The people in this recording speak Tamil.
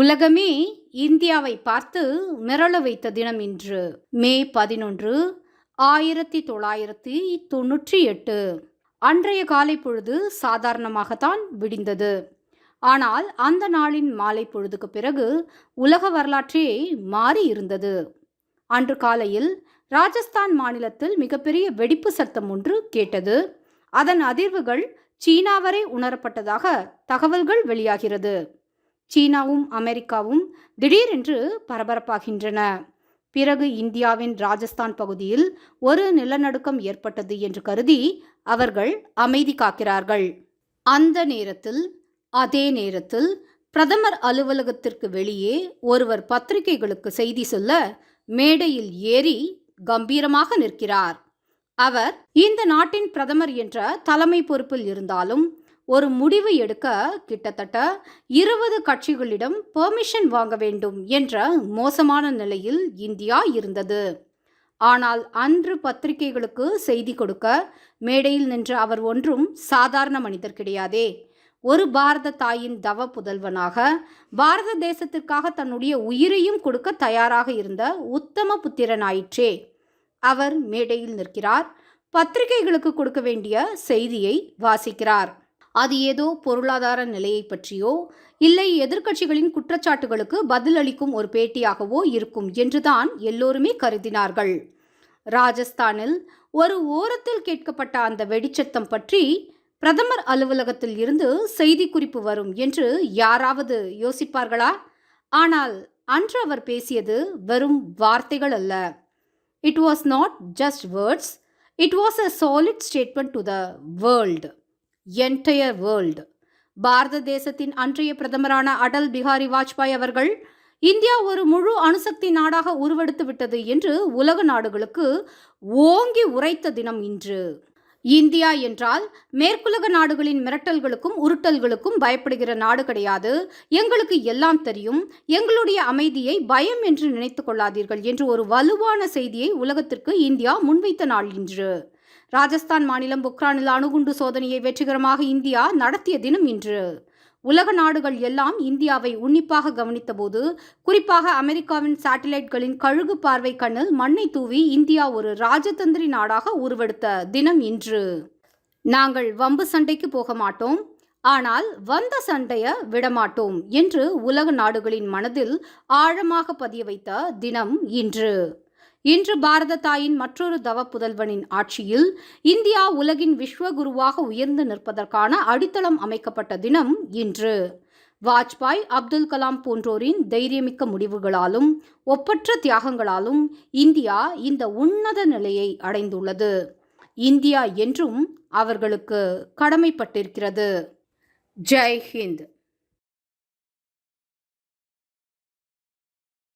உலகமே இந்தியாவை பார்த்து மிரள வைத்த தினம் இன்று மே பதினொன்று ஆயிரத்தி தொள்ளாயிரத்தி தொண்ணூற்றி எட்டு. அன்றைய காலை பொழுது சாதாரணமாகத்தான் விடிந்தது. ஆனால் அந்த நாளின் மாலை பொழுதுக்கு பிறகு உலக வரலாற்றே மாறி இருந்தது. அன்று காலையில் ராஜஸ்தான் மாநிலத்தில் மிகப்பெரிய வெடிப்பு சத்தம் ஒன்று கேட்டது. அதன் அதிர்வுகள் சீனா வரை உணரப்பட்டதாக தகவல்கள் வெளியாகிறது. சீனாவும் அமெரிக்காவும் திடீரென்று பரபரப்பாகின்றன. பிறகு இந்தியாவின் ராஜஸ்தான் பகுதியில் ஒரு நிலநடுக்கம் ஏற்பட்டது என்று கருதி அவர்கள் அமைதி காக்கிறார்கள். அந்த நேரத்தில் அதே நேரத்தில் பிரதமர் அலுவலகத்திற்கு வெளியே ஒருவர் பத்திரிகைகளுக்கு செய்தி சொல்ல மேடையில் ஏறி கம்பீரமாக நிற்கிறார். அவர் இந்த நாட்டின் பிரதமர் என்ற தலைமை பொறுப்பில் இருந்தாலும் ஒரு முடிவு எடுக்க கிட்டத்தட்ட இருபது கட்சிகளிடம் பெர்மிஷன் வாங்க வேண்டும் என்ற மோசமான நிலையில் இந்தியா இருந்தது. ஆனால் அன்று பத்திரிகைகளுக்கு செய்தி கொடுக்க மேடையில் நின்ற அவர் ஒன்றும் சாதாரண மனிதர் கிடையாதே. ஒரு பாரத தாயின் தவ புதல்வனாக பாரத தேசத்திற்காக தன்னுடைய உயிரையும் கொடுக்க தயாராக இருந்த உத்தம புத்திரனாயிற்றே. அவர் மேடையில் நிற்கிறார் பத்திரிகைகளுக்கு கொடுக்க வேண்டிய செய்தியை வாசிக்கிறார். அது ஏதோ பொருளாதார நிலையை பற்றியோ இல்லை எதிர்க்கட்சிகளின் குற்றச்சாட்டுகளுக்கு பதிலளிக்கும் ஒரு பேட்டியாகவோ இருக்கும் என்றுதான் எல்லோருமே கருதினார்கள். ராஜஸ்தானில் ஒரு ஓரத்தில் கேட்கப்பட்ட அந்த வெடிச்சத்தம் பற்றி பிரதமர் அலுவலகத்தில் இருந்து செய்திக்குறிப்பு வரும் என்று யாராவது யோசிப்பார்களா? ஆனால் அன்று அவர் பேசியது வெறும் வார்த்தைகள் அல்ல. It was not just words it was a solid statement to the world entire world பாரத தேசத்தின் அன்றைய பிரதமரான அடல் பிஹாரி வாஜ்பாய் அவர்கள் இந்தியா ஒரு முழு அணுசக்தி நாடாக உருவெடுத்து விட்டது என்று உலக நாடுகளுக்கு ஓங்கி உரைத்த தினம் இன்று. இந்தியா என்றால் மேற்குலக நாடுகளின் மிரட்டல்களுக்கும் உருட்டல்களுக்கும் பயப்படுகிற நாடு கிடையாது. எங்களுக்கு எல்லாம் தெரியும் எங்களுடைய அமைதியை பயம் என்று நினைத்து கொள்ளாதீர்கள் என்று ஒரு வலுவான செய்தியை உலகத்திற்கு இந்தியா முன்வைத்த நாள் இன்று. ராஜஸ்தான் மாநிலம் புக்ரானில் அணுகுண்டு சோதனையை வெற்றிகரமாக இந்தியா நடத்திய தினம் இன்று. உலக நாடுகள் எல்லாம் இந்தியாவை உன்னிப்பாக கவனித்தபோது குறிப்பாக அமெரிக்காவின் சேட்டலைட்களின் கழுகு பார்வை கண்ணில் மண்ணை தூவி இந்தியா ஒரு ராஜதந்திரி நாடாக உருவெடுத்த தினம் இன்று. நாங்கள் வம்பு சண்டைக்கு போக மாட்டோம் ஆனால் வந்த சண்டைய விடமாட்டோம் என்று உலக நாடுகளின் மனதில் ஆழமாக பதிய வைத்த தினம் இன்று. இன்று பாரத தாயின் மற்றொரு தவ புதல்வனின் ஆட்சியில் இந்தியா உலகின் விஸ்வகுருவாக உயர்ந்து நிற்பதற்கான அடித்தளம் அமைக்கப்பட்ட தினம் இன்று. வாஜ்பாய் அப்துல் கலாம் போன்றோரின் தைரியமிக்க முடிவுகளாலும் ஒப்பற்ற தியாகங்களாலும் இந்தியா இந்த உன்னத நிலையை அடைந்துள்ளது. இந்தியா என்றும் அவர்களுக்கு கடமைப்பட்டிருக்கிறது. ஜெய் ஹிந்த்.